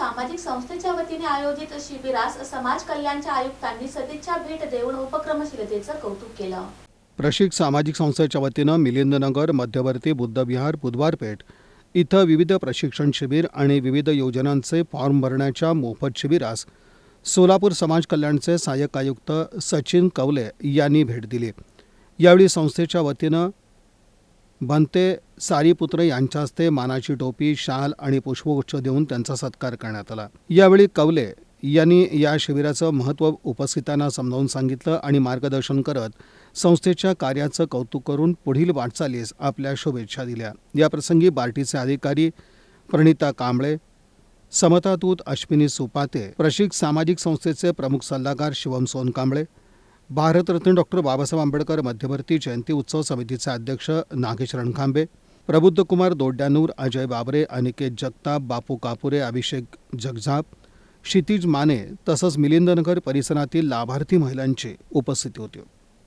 सामाजिक संस्थेच्या वतीने आयोजित शिबिरास समाज कल्याणच्या आयुक्तांनी सदिच्छा भेट देऊन उपक्रमशीलतेचं कौतुक केलं. प्रशिक सामाजिक संस्थेच्या वतीनं मिलिंदनगर मध्यवर्ती बुद्धविहार बुधवारपेठ इथं विविध प्रशिक्षण शिबिर आणि विविध योजनांचे फॉर्म भरण्याच्या मोफत शिबिरास सोलापूर समाज कल्याणचे सहाय्यक आयुक्त सचिन कवले यांनी भेट दिली. यावेळी संस्थेच्या वतीनं भंते सारीपुत्र यांच्या हस्ते मानाची टोपी शाल आणि पुष्पगुच्छ देऊन त्यांचा सत्कार करण्यात आला. यावेळी कवले यांनी या शिबिराचं महत्त्व उपस्थितांना समजावून सांगितलं आणि मार्गदर्शन करत संस्थेच्या कार्याचं कौतुक करून पुढील वाटचालीस आपल्या शुभेच्छा दिल्या. याप्रसंगी बार्टीचे अधिकारी प्रणिता कांबळे समतातूत अश्विनी सुपाते प्रशिक सामाजिक संस्थेचे प्रमुख सल्लागार शिवम सोनकांबळे भारतरत्न डॉक्टर बाबासाहेब आंबेडकर मध्यवर्ती जयंती उत्सव समितीचे अध्यक्ष नागेश रणखांबे प्रबुद्धकुमार दोड्यानूर अजय बाबरे अनिकेत जगताप बापू कापुरे अभिषेक जगझाप क्षितिज माने तसंच मिलिंदनगर परिसरातील लाभार्थी महिलांची उपस्थिती होती.